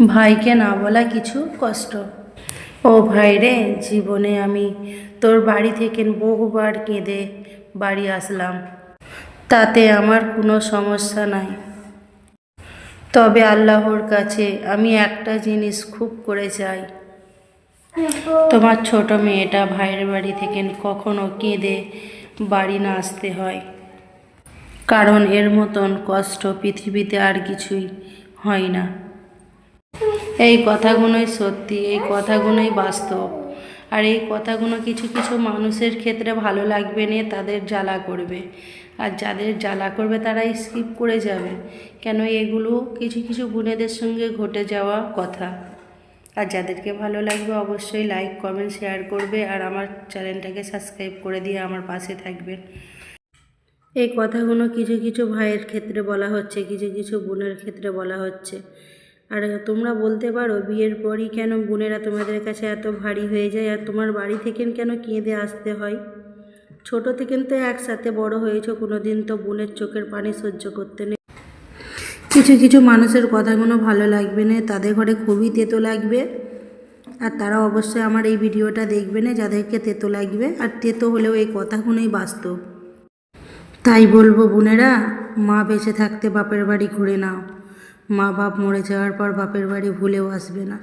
ভাইকে না বলা কিছু কষ্ট। ও ভাই রে, জীবনে আমি তোর বাড়ি থেকে বহুবার কেঁদে বাড়ি আসলাম। তাতে আমার কোনো সমস্যা নাই। তবে আল্লাহর কাছে আমি একটা জিনিস খুব করে চাই। তোমার ছোট মেয়েটা ভাইয়ের বাড়ি থেকে কখনো কেঁদে বাড়ি না আসতে হয়। কারণ এর মতন কষ্ট পৃথিবীতে আর কিছুই হয় না। এই কথাগুলোই সত্যি, এই কথাগুলোই বাস্তব। আর এই কথাগুলো কিছু কিছু মানুষের ক্ষেত্রে ভালো লাগবে নিয়ে তাদের জ্বালা করবে। আর যাদের জ্বালা করবে তারাই স্কিপ করে যাবে। কেন এগুলো কিছু কিছু বোনেদের সঙ্গে ঘটে যাওয়া কথা। আর যাদেরকে ভালো লাগবে অবশ্যই লাইক কমেন্ট শেয়ার করবে আর আমার চ্যানেলটাকে সাবস্ক্রাইব করে দিয়ে আমার পাশে থাকবে। এই কথাগুলো কিছু কিছু ভাইয়ের ক্ষেত্রে বলা হচ্ছে, কিছু কিছু বোনের ক্ষেত্রে বলা হচ্ছে। আর তোমরা বলতে পারো, বিয়ের পরই কেন বোনেরা তোমাদের কাছে এত ভারী হয়ে যায় আর তোমার বাড়ি থেকে কেন কেঁদে আসতে হয়? ছোট থেকে তো একসাথে বড় হয়েছো কোনো দিন তো বোনের চোখের পানি সহ্য করতে নেই। কিছু কিছু মানুষের কথাগুলো ভালো লাগবে না, তাদের ঘরে খুবই তেতো লাগবে। আর তারা অবশ্যই আমার এই ভিডিওটা দেখবে না, যাদেরকে তেতো লাগবে, আর তেতো হলেও এই কথাগুলোই বাস্তব। তাই বলব বোনেরা, মা বেঁচে থাকতে বাপের বাড়ি ঘুরে নাও। মা বাপ মরে যাওয়ার পর বাপের বাড়ি ভুলেও আসবে না।